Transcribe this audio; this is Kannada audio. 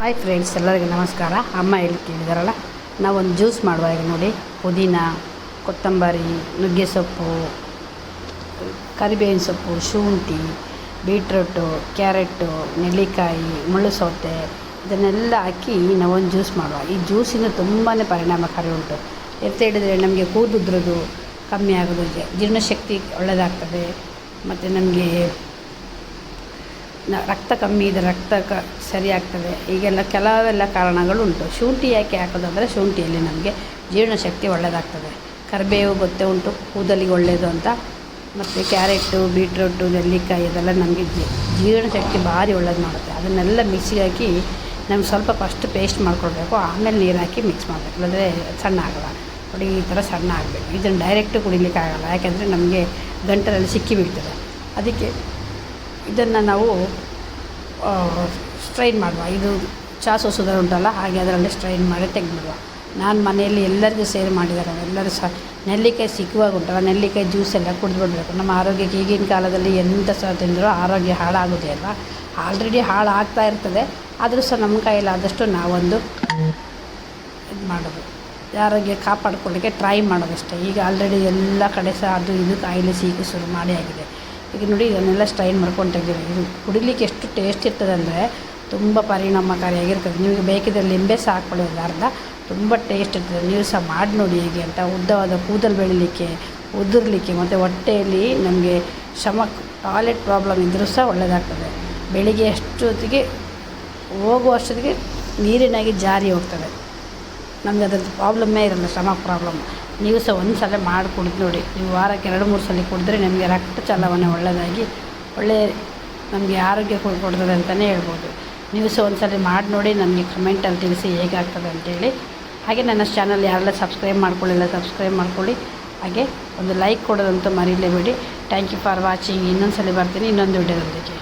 ಹಾಯ್ ಫ್ರೆಂಡ್ಸ್ ಎಲ್ಲರಿಗೂ ನಮಸ್ಕಾರ. ಅಮ್ಮ ಹೇಳಿ ಕೇಳಿದಾರಲ್ಲ? ನಾವೊಂದು ಜ್ಯೂಸ್ ಮಾಡುವ ಈಗ ನೋಡಿ. ಪುದೀನ, ಕೊತ್ತಂಬರಿ, ನುಗ್ಗೆ ಸೊಪ್ಪು, ಕರಿಬೇವಿನ ಸೊಪ್ಪು, ಶುಂಠಿ, ಬೀಟ್ರೂಟು, ಕ್ಯಾರೆಟು, ನೆಲ್ಲಿಕಾಯಿ, ಮುಳ್ಳು ಸೌತೆ, ಇದನ್ನೆಲ್ಲ ಹಾಕಿ ನಾವೊಂದು ಜ್ಯೂಸ್ ಮಾಡುವ. ಈ ಜ್ಯೂಸಿನ ತುಂಬಾ ಪರಿಣಾಮಕಾರಿ ಉಂಟು. ಎತ್ತ ಹಿಡಿದ್ರೆ ನಮಗೆ ಕೂದುದ್ರದು ಕಮ್ಮಿ ಆಗೋದು, ಜೀರ್ಣಶಕ್ತಿ ಒಳ್ಳೆಯದಾಗ್ತದೆ ಮತ್ತು ನಮಗೆ ರಕ್ತ ಕಮ್ಮಿ ಇದೆ ರಕ್ತ ಕ ಸರಿಯಾಗ್ತದೆ ಈಗೆಲ್ಲ ಕೆಲವೆಲ್ಲ ಕಾರಣಗಳು ಉಂಟು ಶುಂಠಿ ಯಾಕೆ ಹಾಕೋದಂದರೆ ಶುಂಠಿಯಲ್ಲಿ ನಮಗೆ ಜೀರ್ಣಶಕ್ತಿ ಒಳ್ಳೆಯದಾಗ್ತದೆ ಕರಿಬೇವು, ಗೊತ್ತೇ ಉಂಟು, ಕೂದಲಿಗೆ ಒಳ್ಳೆಯದು ಅಂತ. ಮತ್ತು ಕ್ಯಾರೆಟು ಬೀಟ್ರೂಟು, ನೆಲ್ಲಿಕಾಯಿ ಇದೆಲ್ಲ ನಮಗೆ ಜೀರ್ಣಶಕ್ತಿ ಭಾರಿ ಒಳ್ಳೇದು ಮಾಡುತ್ತೆ. ಅದನ್ನೆಲ್ಲ ಮಿಕ್ಸಿಗೆ ಹಾಕಿ ನಮ್ಗೆ ಸ್ವಲ್ಪ ಫಸ್ಟ್ ಪೇಸ್ಟ್ ಮಾಡ್ಕೊಳ್ಬೇಕು. ಆಮೇಲೆ ನೀರು ಹಾಕಿ ಮಿಕ್ಸ್ ಮಾಡಬೇಕು. ಇಲ್ಲಾಂದರೆ ಸಣ್ಣ ಆಗಲ್ಲ. ನೋಡಿ, ಈ ಥರ ಸಣ್ಣ ಆಗಬೇಕು. ಇದನ್ನು ಡೈರೆಕ್ಟ್ ಕುಡಿಲಿಕ್ಕೆ ಆಗಲ್ಲ ಯಾಕೆಂದರೆ ನಮಗೆ ಗಂಟಲಲ್ಲಿ ಸಿಕ್ಕಿಬಿಡ್ತದೆ ಅದಕ್ಕೆ ಇದನ್ನು ನಾವು ಸ್ಟ್ರೈನ್ ಮಾಡುವ. ಇದು ಚಹಾ ಸೋಸೋದ್ರ ಉಂಟಲ್ಲ, ಹಾಗೆ ಅದರಲ್ಲಿ ಸ್ಟ್ರೈನ್ ಮಾಡಿ ತೆಗೆದ್ಬಿಡುವ. ನಾನು ಮನೆಯಲ್ಲಿ ಎಲ್ಲರಿಗೂ ಸೇರ್ ಮಾಡಿದ್ದಾರೆ. ಎಲ್ಲರೂ ಸಹ ನೆಲ್ಲಿಕಾಯಿ ಸಿಕ್ಕುವಾಗ ಉಂಟಲ್ಲ, ನೆಲ್ಲಿಕಾಯಿ ಜ್ಯೂಸ್ ಎಲ್ಲ ಕುಡಿದ್ಬಿಡ್ಬೇಕು ನಮ್ಮ ಆರೋಗ್ಯಕ್ಕೆ ಈಗಿನ ಕಾಲದಲ್ಲಿ ಎಂಥ ಸಹ ತಿಂದರೂ ಆರೋಗ್ಯ ಹಾಳಾಗೋದೇ ಅಲ್ವಾ? ಆಲ್ರೆಡಿ ಹಾಳಾಗ್ತಾ ಇರ್ತದೆ. ಆದರೂ ಸಹ ನಮ್ಮ ಕೈಲಾದಷ್ಟು ನಾವೊಂದು ಇದು ಮಾಡೋದು. ಆರೋಗ್ಯ ಕಾಪಾಡ್ಕೊಳ್ಳಿಕ್ಕೆ ಟ್ರೈ ಮಾಡೋದಷ್ಟೇ. ಈಗ ಆಲ್ರೆಡಿ ಎಲ್ಲ ಕಡೆ ಸಹ ಅದು ಇದು ಕಾಯಿಲೆ ಸೀಕು ಶುರು ಮಾಡಿ ಆಗಿದೆ. ಈಗ ನೋಡಿ, ಇದನ್ನೆಲ್ಲ ಸ್ಟ್ರೈನ್ ಮಾಡ್ಕೊಂಡು ತೆಗೆದಿರಿ ಇದು. ಕುಡಿಲಿಕ್ಕೆ ಎಷ್ಟು ಟೇಸ್ಟ್ ಇರ್ತದೆ ಅಂದರೆ ತುಂಬ ಪರಿಣಾಮಕಾರಿಯಾಗಿರ್ತದೆ. ನಿಮಗೆ ಬೇಕಿದ್ರೆ ಲಿಂಬೆ ಸಹ ಹಾಕ್ಕೊಳ್ಳೋದು ಅರ್ಧ. ತುಂಬ ಟೇಸ್ಟ್ ಇರ್ತದೆ. ನೀವು ಸಹ ಮಾಡಿ ನೋಡಿ ಹೇಗೆ ಅಂತ. ಉದ್ದವಾದ ಕೂದಲು ಬೆಳಿಲಿಕ್ಕೆ, ಉದುರಲಿಕ್ಕೆ ಮತ್ತು ಹೊಟ್ಟೆಯಲ್ಲಿ ನಮಗೆ ಶಮ ಟಾಯ್ಲೆಟ್ ಪ್ರಾಬ್ಲಮ್ ಇದ್ದರೂ ಸಹ ಒಳ್ಳೆಯದಾಗ್ತದೆ ಬೆಳಿಗ್ಗೆ ಅಷ್ಟೊತ್ತಿಗೆ ಹೋಗುವಷ್ಟೊತ್ತಿಗೆ ನೀರಿನಾಗಿ ಜಾರಿ ಹೋಗ್ತದೆ. ನಮಗೆ ಅದ್ರದ್ದು ಪ್ರಾಬ್ಲಮ್ಮೇ ಇರಲ್ಲ ಸ್ಟಮಕ್ ಪ್ರಾಬ್ಲಮ್ ನೀವು ಸಹ ಒಂದು ಸಲ ಮಾಡಿ ಕುಡಿದು ನೋಡಿ. ನೀವು ವಾರಕ್ಕೆ ಎರಡು, ಮೂರು ಸಲ ಕುಡಿದ್ರೆ ನಿಮಗೆ ರಕ್ತ ಚಲವಣೆ ಒಳ್ಳೆಯದಾಗಿ ಒಳ್ಳೆಯ ನಮಗೆ ಆರೋಗ್ಯ ಕೊಡ್- ಕೊಡ್ತದೆ ಅಂತಲೇ ಹೇಳ್ಬೋದು. ನೀವು ಸಹ ಒಂದು ಸಲ ಮಾಡಿ ನೋಡಿ ನನಗೆ ಕಮೆಂಟಲ್ಲಿ ತಿಳಿಸಿ ಹೇಗಾಗ್ತದೆ ಅಂತೇಳಿ. ಹಾಗೆ ನನ್ನ ಚಾನಲ್ ಯಾರೆಲ್ಲ ಸಬ್ಸ್ಕ್ರೈಬ್ ಮಾಡ್ಕೊಳ್ಳಿಲ್ಲ ಸಬ್ಸ್ಕ್ರೈಬ್ ಮಾಡ್ಕೊಳ್ಳಿ. ಹಾಗೆ ಒಂದು ಲೈಕ್ ಕೊಡೋದಂತೂ ಮರೀಲೇಬೇಡಿ. ಥ್ಯಾಂಕ್ ಯು ಫಾರ್ ವಾಚಿಂಗ್ ಇನ್ನೊಂದು ಸಲ ಬರ್ತೀನಿ. ಇನ್ನೊಂದು ವಿಡಿಯೋದೊಂದಿಗೆ